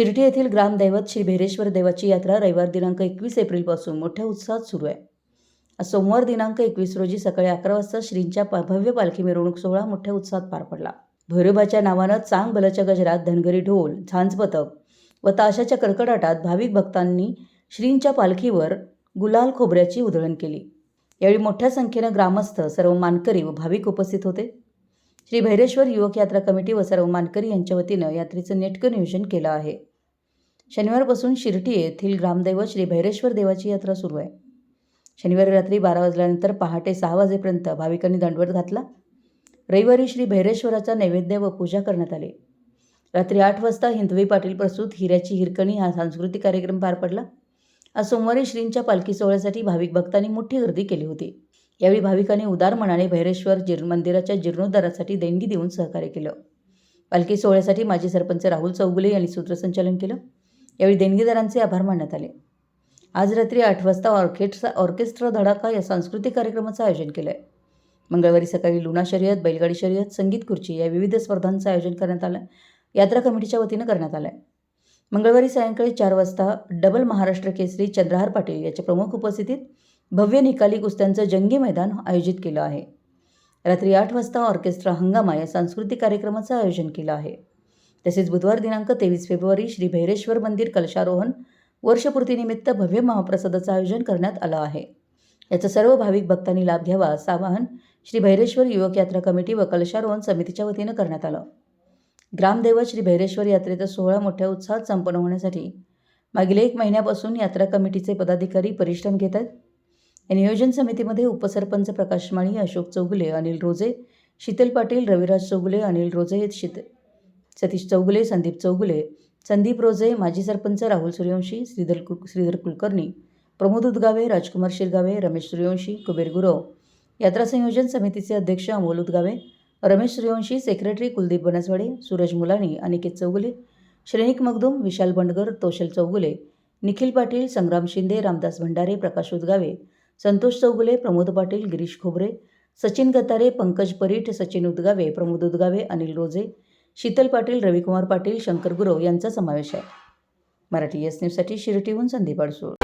शिर्डी येथील ग्रामदैवत श्री भेरेश्वर देवाची यात्रा रविवार दिनांक एकवीस एप्रिलपासून मोठ्या उत्साहात सुरू आहे. आज सोमवार दिनांक एकवीस रोजी सकाळी अकरा वाजता श्रींच्या भव्य पालखी मिरवणूक सोहळा मोठ्या उत्साहात पार पडला. भैरोबाच्या नावानं चांग बलाच्या गजरात धनगरी ढोल झांज पथक व ताशाच्या कडकडाटात भाविक भक्तांनी श्रींच्या पालखीवर गुलाल खोबऱ्याची उधळण केली. यावेळी मोठ्या संख्येनं ग्रामस्थ सर्व मानकरी व भाविक उपस्थित होते. श्री भैरेश्वर युवक यात्रा कमिटी व सर्व मानकरी यांच्या वतीनं यात्रेचं नेटकं नियोजन केलं आहे. शनिवारपासून शिर्टी येथील ग्रामदैवत श्री भैरेश्वर देवाची यात्रा सुरू आहे. शनिवारी रात्री बारा वाजल्यानंतर पहाटे सहा वाजेपर्यंत भाविकांनी दंडवत घातला. रविवारी श्री भैरेश्वराचा नैवेद्य व पूजा करण्यात आली. रात्री आठ वाजता हिंदवी पाटील प्रस्तुत हिऱ्याची हिरकणी हा सांस्कृतिक कार्यक्रम पार पडला. आज सोमवारी श्रींच्या पालखी सोहळ्यासाठी भाविक भक्तांनी मोठी गर्दी केली होती. यावेळी भाविकांनी उदार मनाने भैरेश्वर जीर्ण मंदिराच्या जीर्णोद्धारासाठी देणगी देऊन सहकार्य केलं. पालखी सोहळ्यासाठी माजी सरपंच राहुल चौगुले यांनी सूत्रसंचालन केलं. यावेळी देणगीदारांचे आभार मानण्यात आले. आज रात्री आठ वाजता ऑर्केस्ट्रा ऑर्केस्ट्रा धडाका या सांस्कृतिक कार्यक्रमाचं आयोजन केलं आहे मंगळवारी सकाळी लुना शर्यत बैलगाडी शर्यत संगीत खुर्ची या विविध स्पर्धांचं आयोजन करण्यात आलं. यात्रा कमिटीच्या वतीनं करण्यात आलं आहे मंगळवारी सायंकाळी चार वाजता डबल महाराष्ट्र केसरी चंद्रहार पाटील याच्या प्रमुख उपस्थितीत भव्य निकाली कुस्त्यांचं जंगी मैदान आयोजित केलं आहे. रात्री आठ वाजता ऑर्केस्ट्रा हंगामा या सांस्कृतिक कार्यक्रमाचं आयोजन केलं आहे. तसेच बुधवार दिनांक तेवीस फेब्रुवारी श्री भैरेश्वर मंदिर कलशारोहण वर्षपूर्तीनिमित्त भव्य महाप्रसादाचं आयोजन करण्यात आलं आहे. याचा सर्व भाविक भक्तांनी लाभ घ्यावा असं आवाहन श्री भैरेश्वर युवक यात्रा कमिटी व कलशारोहण समितीच्या वतीनं करण्यात आलं. ग्रामदैवत श्री भैरेश्वर यात्रेचा सोहळा मोठ्या उत्साहात संपन्न होण्यासाठी मागील एक महिन्यापासून यात्रा कमिटीचे पदाधिकारी परिश्रम घेत आहेत. या नियोजन समितीमध्ये उपसरपंच प्रकाश माळी अशोक चौगुले अनिल रोजे शीतल पाटील रविराज चौगुले अनिल रोजे शीत सतीश चौगुले संदीप चौगुले संदीप रोजे माजी सरपंच राहुल सूर्यवंशी श्रीधर कुल श्रीधर कुलकर्णी प्रमोद उदगावे राजकुमार शिरगावे रमेश सूर्यवंशी कुबेर गुरव. यात्रा संयोजन समितीचे अध्यक्ष अमोल उदगावे रमेश सूर्यवंशी सेक्रेटरी कुलदीप बनसवाडे सूरज मुलानी अनिकेत चौगुले श्रेणिक मगदूम विशाल बंडगर तोशल चौगुले निखिल पाटील संग्राम शिंदे रामदास भंडारे प्रकाश उदगावे संतोष चौगुले प्रमोद पाटील गिरीश खोबरे सचिन गतारे पंकज परीठ सचिन उदगावे प्रमोद उदगावे अनिल रोजे शीतल पाटील रविकुमार पाटील शंकर गुरव यांचा समावेश आहे. मराठी एस न्यूजसाठी शिरटीहून संदीप अडसूळ.